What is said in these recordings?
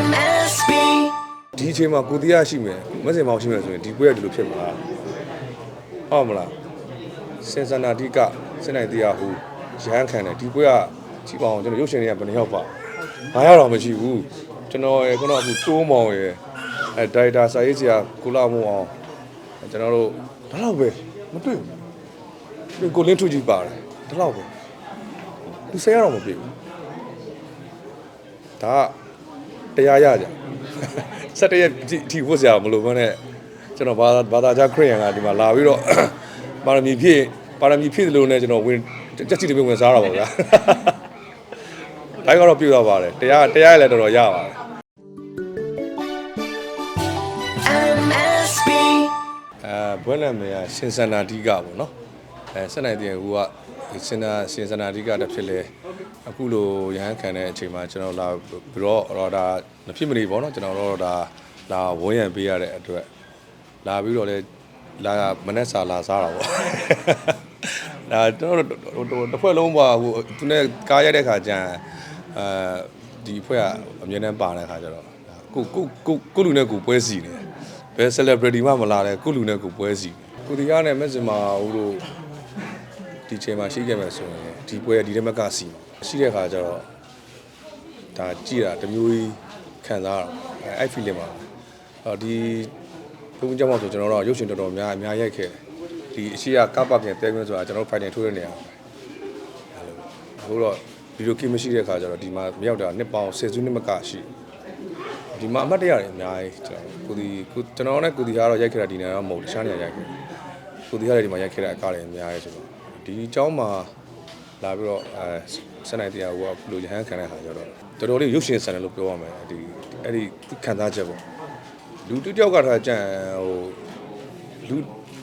MSB ဒီအချိန်မှာကိုတရားရှိမယ်မစင်မောင်ရှိမယ်ဆိုရင်ဒီပွဲကဒီလိုဖြစ်မှာဟုတ်မလားစင်စနာတိကစင်နိုင်တရားဟူရဟန်းခံတယ်ဒီပွဲကကြည့်ပါအောင်ကျွန်တော်ရုပ်ရှင်တွေကဘယ်နှယောက်ပါ9ယောက်တော့မရှိဘူးကျွန်တော်ရဲ့ခုနကအခုတိုးမောင်ရဲ့အဲဒိုင်တာစာရေးဆရာကုလမောင်အောင်ကျွန်တော်တို့ဒါတော့ပဲမတွေ့ဘူးကိုလင်းထူကြီးပါတယ်ဒါတော့ပဲသူဆဲရတော့မပြေဘူးဒါက တရားရကြဆက်တရက်ဒီဝတ်စရာမလိုဘဲနဲ့ကျွန်တော်ဘာသာဘာသာကြားခရစ်ယာန်ကဒီမှာလာပြီးတော့ပါရမီဖြည့်ပါရမီဖြည့်တယ်လို့နဲ့ကျွန်တော်ဝင်တက်ချီတပင်းဝင်စားတာပါဗျာတိုင်းကတော့ပြည့်သွားပါတယ်တရားတရားလည်းတော်တော်ရပါတယ် MSB အဲဘွဲ့နာမည်ကရှင်စန္ဒာဓိကပေါ့နော် အဲစက်နိုင်တဲ့ဟူကစင်နာရှင်စန္ဒာဓိကတစ်ဖြစ်လဲအခုလိုရဟန်းခံတဲ့အချိန်မှာကျွန်တော်လာပြီးတော့တော့ဒါမဖြစ်မနေပေါ့နော်ကျွန်တော်တို့ဒါလာဝန်းရံပေးရတဲ့အတွက်လာပြီးတော့လဲလာမနဲ့စာလာစားတာပေါ့ဒါကျွန်တော်တို့တစ်ဖွဲ့လုံးပါဟိုသူနဲ့ကားရိုက်တဲ့ခါကျန်အဲဒီဖွဲ့ကအမြဲတမ်းပါတဲ့ခါကျတော့ကိုကိုကိုကိုလူနဲ့ကိုပွဲစီနေတယ်ဘယ် celebrity မှမလာတဲ့ကုလူနဲ့ကိုပွဲစီကိုဒီကားနဲ့မက်စင်မာဦးတို့ ဒီချိန်မှာရှိခဲ့မယ်ဆိုရင်ဒီပွဲဒီတက်မကစီရှိတဲ့ခါကျတော့ဒါကြည့်တာတစ်မျိုးကြီးခံစားရအောင်အဲ့ feeling ပါအော်ဒီဘုံကြောင့်ဆိုကျွန်တော်တို့ရုပ်ရှင်တော်တော်များအများရိုက်ခဲ့ဒီအရှိရကပ်ပတ်ပြင်တဲခွင်းဆိုတာကျွန်တော်တို့ fighting ထိုးတဲ့နေရာအခုတော့ဗီဒီယိုကိမရှိတဲ့ခါကျတော့ဒီမှာမရောက်တာနှစ်ပေါင်း10စုနှစ်မကရှိဒီမှာအမှတ်တရတွေအများကြီးကျွန်တော်ကိုဒီကိုကျွန်တော်နဲ့ကိုဒီကတော့ရိုက်ခဲ့တာဒီနေရာတော့မဟုတ်တခြားနေရာရိုက်ခဲ့ကိုဒီကလည်းဒီမှာရိုက်ခဲ့တဲ့အကားတွေအများကြီးဆိုတော့ ဒီအကြောင်းမှာလာပြီးတော့အဲစနိုင်တရားကဘလို့ရဟန်းခံတဲ့ခါကျတော့တော်တော်လေးရုပ်ရှင်ဆန်တယ်လို့ပြောရမယ်ဒီအဲ့ဒီခံစားချက်ပေါ့လူတစ်ယောက်ကထားကြံဟိုလူ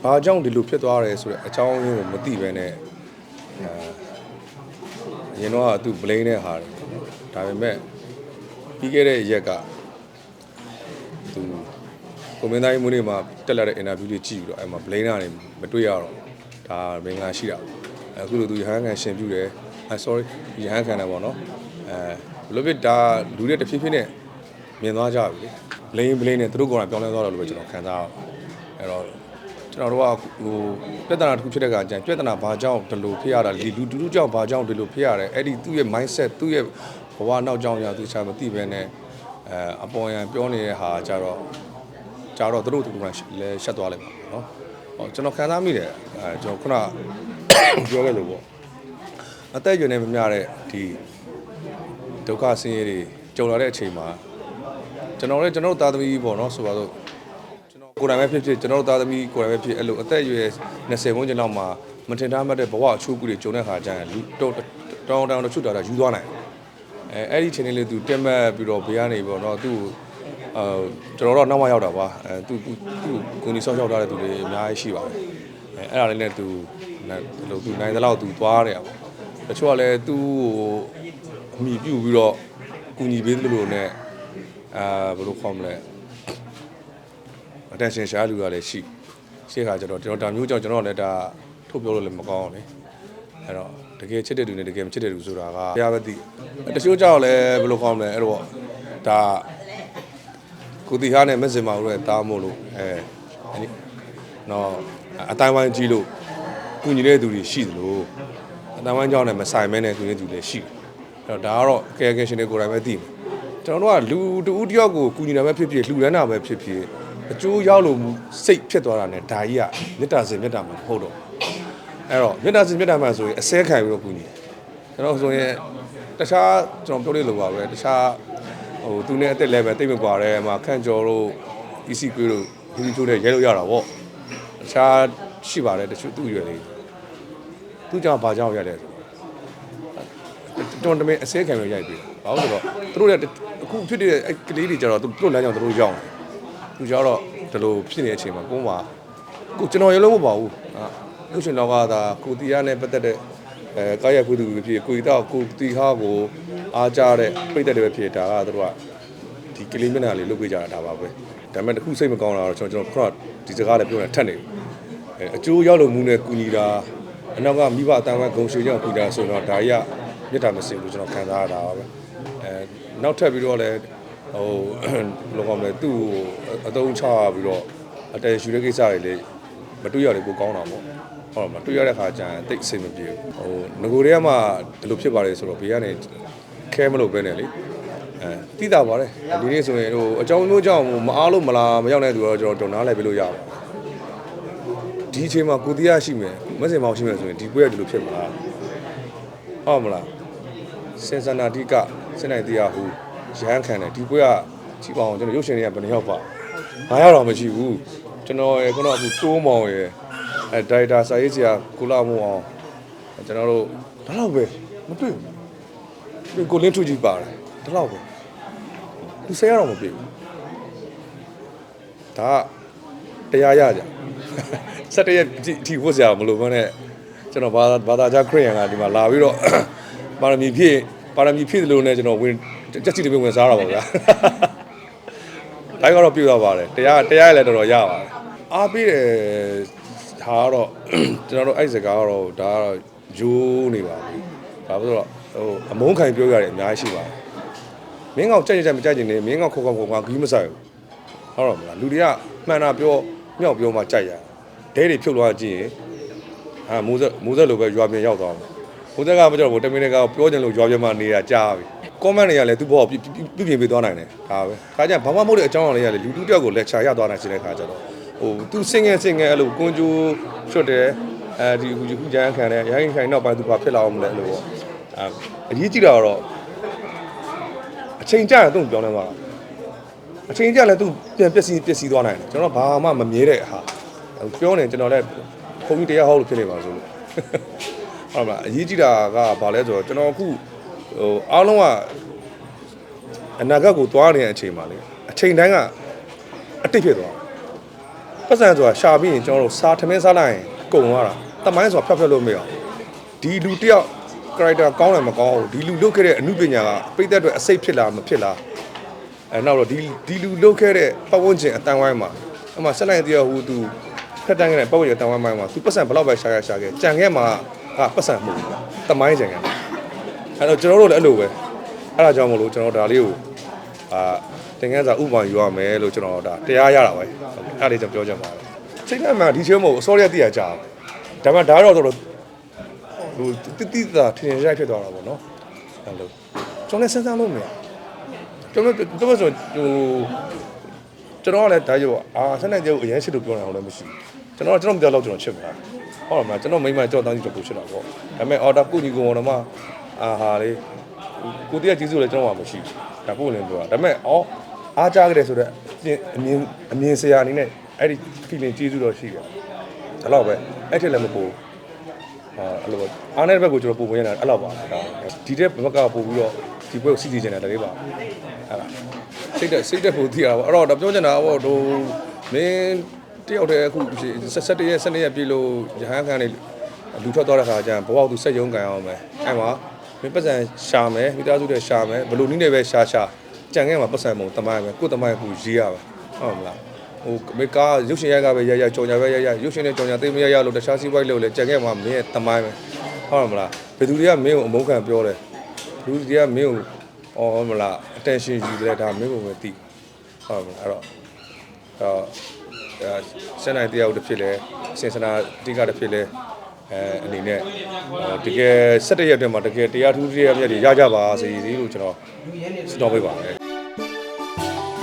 ဘာကြောင့်ဒီလိုဖြစ်သွားတယ်ဆိုတော့အကြောင်းရင်းကိုမသိဘဲနဲ့အဲရင်တော့ကသူ blame တဲ့ဟာတွေဒါပေမဲ့ပြီးခဲ့တဲ့ရက်ကသူကွန်မင်းသားကြီးမွေးနေ့မှာတက်လာတဲ့အင်တာဗျူးလေးကြည့်ပြီးတော့အဲ့မှာ blame တွေမတွေ့ရတော့ ဒါမင်္ဂလာရှိတာအခုလိုသူရဟန်းခံရှင်ပြူတယ်အဲ sorry ရဟန်းခံတယ်ပေါ့နော်အဲဘယ်လိုဖြစ်ဒါလူတွေတဖြည်းဖြည်းနဲ့မြင်သွားကြပြီလေ blame blame နဲ့သူတို့ကောင်ကပြောင်းလဲသွားတယ်လို့ပဲကျွန်တော်ခံစားရအဲ့တော့ကျွန်တော်တို့ကဟိုပြဿနာတစ်ခုဖြစ်တဲ့အခါကျရင်ပြဿနာဘာကြောင့်ဒီလိုဖြစ်ရတာလဲလူတူတူကြောင့်ဘာကြောင့်ဒီလိုဖြစ်ရတယ်အဲ့ဒီသူ့ရဲ့ mindset သူ့ရဲ့ဘဝနောက်ကြောင်းရာသူချာမသိဘဲနဲ့အဲအပေါ်ယံပြောနေတဲ့ဟာကြတော့ကြတော့သူတို့တူတူလည်းရှက်သွားလိုက်ပါနော် ဟောကျွန်တော်ခံစားမိတယ်အဲကျွန်တော်ခုနပြောခဲ့လို့ပေါ့အသက်အရွယ်နဲ့မမျှတဲ့ဒီဒုက္ခဆင်းရဲတွေကြုံလာတဲ့အချိန်မှာကျွန်တော်လည်းကျွန်တော်တို့သားသမီးပေါ့နော်ဆိုပါတော့ကျွန်တော်ကိုယ်တိုင်ပဲဖြစ်ဖြစ်ကျွန်တော်တို့သားသမီးကိုယ်တိုင်ပဲဖြစ်အဲ့လိုအသက်အရွယ်20ဝန်းကျင်လောက်မှာမထင်ထားမှတ်တဲ့ဘဝအချိုးကူတွေကြုံတဲ့ခါကျရင်လူတောတောင်းတောင်းတချို့တာယူသွားနိုင်တယ်အဲအဲ့ဒီချိန်လေးသူတက်မှတ်ပြီးတော့ဘေးကနေပေါ့နော်သူ့ကို အဲကျွန်တော်တို့နောက်မှရောက်တာပါအဲသူသူသူကိုနီဆောက်ရှောက်ထားတဲ့သူတွေအများကြီးရှိပါတယ်အဲအဲ့ဒါလေးနဲ့သူဒီလိုသူနိုင်တဲ့လောက်သူသွားတယ်ပေါ့တချို့ကလည်းသူ့ကိုအမိပြုတ်ပြီးတော့ကူညီပေးတယ်လို့နဲ့အာဘယ်လိုခေါ်မလဲ attention ရှားလူကလည်းရှိရှေ့ခါကျတော့ကျွန်တော်ဒါမျိုးကြောင့်ကျွန်တော်လည်းဒါထုတ်ပြောလို့လည်းမကောင်းအောင်လေအဲ့တော့တကယ်ချစ်တဲ့သူနဲ့တကယ်မချစ်တဲ့သူဆိုတာကဘုရားပဲသိတချို့ကြောင့်လည်းဘယ်လိုခေါ်မလဲအဲ့တော့ဒါ ကိုတီဟာနဲ့မက်စင်မာတို့ရဲ့တားမို့လို့အဲအဲ့ဒီနော်အတိုင်းဝိုင်းကြီးလို့ကုညီတဲ့သူတွေရှိသလိုအတိုင်းဝိုင်းကြောင့်လည်းမဆိုင်မဲနဲ့ကုညီတဲ့သူတွေရှိတယ်အဲ့တော့ဒါကတော့အကယ်အကယ်ရှင်တွေကိုယ်တိုင်ပဲသိမယ်ကျွန်တော်တို့ကလူတူဦးတယောက်ကိုကုညီတာပဲဖြစ်ဖြစ်လှူဒန်းတာပဲဖြစ်ဖြစ်အကျိုးရောက်လို့စိတ်ဖြစ်သွားတာ ਨੇ ဒါကြီးကမေတ္တာစင်မေတ္တာမှာမဟုတ်တော့အဲ့တော့မေတ္တာစင်မေတ္တာမှာဆိုရင်အစဲခံပြီးတော့ကုညီတယ်ကျွန်တော်ဆိုရင်တခြားကျွန်တော်ပြောလို့လိုပါပဲတခြား ဟိုသူနဲ့အသက် level တိတ်မကွာတဲ့မှာခန့်ကျော်တို့ EC ကွေးတို့ဒီဒီချိုးတဲ့ရဲလို့ရတာပေါ့တခြားရှိပါတယ်တချို့သူ့ရွယ်လေးသူကြောင့်ဘာကြောင့်ရတယ်ဆိုတော်တမင်အစဲခံရရိုက်ပြီးဘာလို့လဲဆိုတော့သူတို့လည်းအခုဖြစ်တဲ့အဲ့ကလေးတွေကြတော့သူတို့လမ်းကြောင်းသူတို့ရောက်တယ်သူကြတော့ဒီလိုဖြစ်နေတဲ့အချိန်မှာကိုယ်မှာကိုကျွန်တော်ရလုံးမပါဘူးအာလူရှင်တော်ကသာကိုတီးရနဲ့ပတ်သက်တဲ့ အဲကာယခွေးသူပဲဖြစ်ကိုတီတော့ကိုတီဟာကိုအားကြတဲ့ပြိတ္တတွေပဲဖြစ်ဒါကသူတို့ကဒီကလေးမျက်နှာလေးလုတ်ပေးကြတာဒါပါပဲဒါပေမဲ့တခုစိတ်မကောင်းတာတော့ကျွန်တော်ကျွန်တော်ခုနဒီစကားလည်းပြောနေထက်နေပြီအဲအကျိုးရောက်လို့မူနဲ့ကူညီတာအနောက်ကမိဘအတန်းဝဲဂုံရွှေကြောင့်ကူတာဆိုတော့ဒါကြီးကမြတ်တာမစင်ဘူးကျွန်တော်ခံစားရတာပါပဲအဲနောက်ထပ်ပြီးတော့လည်းဟိုလောကမယ်သူ့ကိုအတုံးချပြီးတော့အတဲရှူတဲ့ကိစ္စတွေလေ မတွေ့ရတယ်ပိုကောင်းတာပေါ့ဟုတ်တယ်မတွေ့ရတဲ့ခါကျရင်တိတ်အဆင်မပြေဘူးဟိုငကိုတွေကမှဒီလိုဖြစ်ပါတယ်ဆိုတော့ဘေးကနေခဲမလို့ပဲနဲ့လေအဲတိတာပါတယ်ဒီနေ့ဆိုရင်ဟိုအကြောင်းမျိုးကြောင့်ဟိုမအားလို့မလားမရောက်တဲ့သူတော့ကျွန်တော်တော်နားလဲပြလို့ရပါတယ်ဒီအချိန်မှာကိုတရားရှိမယ်မစင်မောင်ရှိမယ်ဆိုရင်ဒီပွဲကဒီလိုဖြစ်မလားဟုတ်မလားစင်စနာတိကစင်နိုင်တရားဟူရဟန်းခံတယ်ဒီပွဲကကြည့်ပါအောင်ကျွန်တော်ရုပ်ရှင်တွေကဘယ်နှယောက်ပါ9ယောက်တော့မရှိဘူး ကျွန်တော်ရယ်ခုနကအခုတိုးမောင်ရယ်အဲဒါရိုက်တာစာရေးဆရာကုလာမောအောင်ကျွန်တော်တို့ဒါတော့ပဲမတွေ့ဘူးဒီကိုလင်းထူကြည့်ပါတယ်ဒါတော့ပဲသူဆဲရတော့မပြေဘူးဒါကတရားရကြစက်တရက်အထီဝတ်စရာမလိုဘဲနဲ့ကျွန်တော်ဘာသာဘာသာကြားခရစ်ယာန်ကဒီမှာလာပြီးတော့ပါရမီဖြည့်ပါရမီဖြည့်တယ်လို့နဲ့ကျွန်တော်ဝင်ကြက်စီတပင်းဝင်စားတာပါဗျာတိုင်းကတော့ပြည့်သွားပါတယ်တရားတရားလည်းတော်တော်ရပါတယ် အားပေးတယ်ဟာကတော့ကျွန်တော်တို့အဲ့စကားကတော့ဒါကတော့ဂျိုးနေပါပြီဒါဆိုတော့ဟိုအမုန်းခံပြောရတယ်အများကြီးရှိပါတယ်မင်းကောင်ကြိုက်ကြိုက်မကြိုက်ချင်နေမင်းကောင်ခေါက်ခေါက်ခေါက်ခေါက်ဂီးမဆိုင်ဘူးဟုတ်တော့မလားလူတွေကမှန်တာပြောမြောက်ပြောမှကြိုက်ရဒဲတွေဖြုတ်သွားကြည့်ရင်အာမိုးဆက်မိုးဆက်လိုပဲရွာပြင်ရောက်သွားမှာဘုဒ္ဓကမကြောက်ဘူးတမင်တကပြောချင်လို့ကြွားပြမနေတာကြားပြီ။ comment တွေကလည်းသူ့ဘောပြပြပြင်ပေးသွားနိုင်တယ်ဒါပဲ။ဒါကြောင့်ဘာမှမဟုတ်တဲ့အကြောင်းအရာလေးကလည်းလူတူတယောက်ကို lecture ရသွားနိုင်တဲ့ခါကျတော့ ဟိုသူစင်ငယ်စင်ငယ်အဲ့လိုကွန်ဂျူချွတ်တယ်အဲဒီဟူဟူကြမ်းခံတယ်ရိုင်းခိုင်နောက်ပိုင်းသူဘာဖြစ်လာအောင်မလဲအဲ့လိုပေါ့။အာအရေးကြီးတာကတော့အချိန်ကြာရင်သူ့ကိုပြောင်းလဲသွားတာ။အချိန်ကြာလည်းသူပြန်ပျက်စီးပျက်စီးသွားနိုင်တယ်ကျွန်တော်ဘာမှမမြဲတဲ့ဟာပြောနေကျွန်တော်လည်းဘုံကြီးတရားဟောလို့ဖြစ်နေပါဆိုလို့ဟုတ်ပါအရေးကြီးတာကဘာလဲဆိုတော့ကျွန်တော်အခုဟိုအားလုံးကအနာဂတ်ကိုသွားနေတဲ့အချိန်မှာလေအချိန်တိုင်းကအတိတ်ဖြစ်သွား ပတ်စံဆိုတာရှာပြီးရင်ကျွန်တော်တို့စားထမင်းစားလိုက်ရင်ကုန်သွားတာတမိုင်းဆိုတာဖျက်ဖျက်လို့မရအောင်ဒီလူတယောက် character ကောင်းတယ်မကောင်းဘူးဒီလူလုပ်ခဲ့တဲ့အမှုပညာကပိတ်သက်အတွက်အစိတ်ဖြစ်လားမဖြစ်လားအဲနောက်တော့ဒီဒီလူလုပ်ခဲ့တဲ့ပတ်ဝန်းကျင်အတန်ဝိုင်းမှာအမှဆက်လိုက်တရားဟူသူဖက်တန်းခဲ့တဲ့ပတ်ဝန်းကျင်အတန်ဝိုင်းမှာသူပတ်စံဘယ်လောက်ပဲရှာရရှာခဲ့ကြံခဲ့မှာကပတ်စံမဟုတ်ဘူးတမိုင်းကြံခဲ့အဲတော့ကျွန်တော်တို့လည်းအဲ့လိုပဲအဲ့ဒါကြောင့်မလို့ကျွန်တော်ဒါလေးကိုအာ တင်ငန်းစာဥပမာယူရမယ်လို့ကျွန်တော်ဒါတရားရတာပဲအဲ့ဒါလေးကျွန်တော်ပြောချင်ပါတယ်စိတ်နဲ့မှဒီချင်းမဟုတ်အစောရတိရကြာဒါမှဒါတော့တော့ဟိုတိတိတာထင်ထင်ရိုက်ဖြစ်သွားတာပေါ့နော်အဲ့လိုကျွန်တော်လည်းစဉ်းစားလို့မရကျွန်တော်တို့ဆိုဟိုကျွန်တော်ကလည်းဒါရောအာဆက်နေကြအရင်ရှိလို့ပြောနေတာလည်းမရှိဘူးကျွန်တော်ကျွန်တော်မပြောတော့ကျွန်တော်ချစ်မှာဟုတ်လားမကျွန်တော်မိမကြောက်တန်းကြီးတော့ကိုချစ်တာပေါ့ဒါပေမဲ့အော်ဒါကုညီကောင်တော်မှာအာဟာလေကိုတရားကျေးဇူးလည်းကျွန်တော်မှမရှိဘူးဒါကိုလည်းပြောတာဒါပေမဲ့အော် အားကြကြတယ်ဆိုတော့အမြင်အမြင်ဆရာအနေနဲ့အဲ့ဒီ feeling ကျေးဇူးတော့ရှိတယ်ဒါတော့ပဲအဲ့ထက်လည်းမပိုဘူးအာအဲ့လိုအားနေတဲ့ဘက်ကိုကျွန်တော်ပုံဝင်ရတာအဲ့လောက်ပါဒါဒီတဲ့ဘက်ကပို့ပြီးတော့ဒီဘက်ကိုစီစီချင်တယ်တလေးပါအဲ့ဒါစိတ်တက်စိတ်တက်ဖို့သိရပါအဲ့တော့ဒါပြောချင်တာပေါ့ဟိုမင်းတယောက်တည်းအခုဆက်ဆက်တရက်ဆက်နေရပြီလို့ရဟန်းခံနေလူထွက်သွားတဲ့ခါကျရင်ဘဝသူစက်ယုံကန်အောင်မယ်အဲ့မှာမင်းပတ်စံရှာမယ်မိသားစုတွေရှာမယ်ဘလို့နည်းနဲ့ပဲရှာရှာ ကြံခဲ့မှာပတ်စံမုံတမိုင်းပဲကိုယ်တမိုင်းကူရေးရပါဟုတ်မလားဟိုမေကာရုပ်ရှင်ရိုက်ကပဲရရကြောင်ညာပဲရရရုပ်ရှင်နဲ့ကြောင်ညာသိမရရလို့တခြားစီးပွားရေးလုပ်လဲကြံခဲ့မှာမင်းရဲ့တမိုင်းပဲဟုတ်မလားဘယ်သူတွေကမင်းကိုအမုန်းခံပြောတယ်ဘယ်သူတွေကမင်းကိုအော်ဟုတ်မလား attention ယူတယ်ဒါမင်းကိုပဲသိဟုတ်မလားအဲ့တော့အဲ့တော့အဲစနေတရားတစ်ဖြစ်လဲစင်စနာတိကတစ်ဖြစ်လဲအဲအနေနဲ့တကယ်၁၇ရက်အတွင်းမှာတကယ်တရားထူးတရားမြတ်တွေရကြပါစေလို့ကျွန်တော်စတောင်းပေးပါမယ်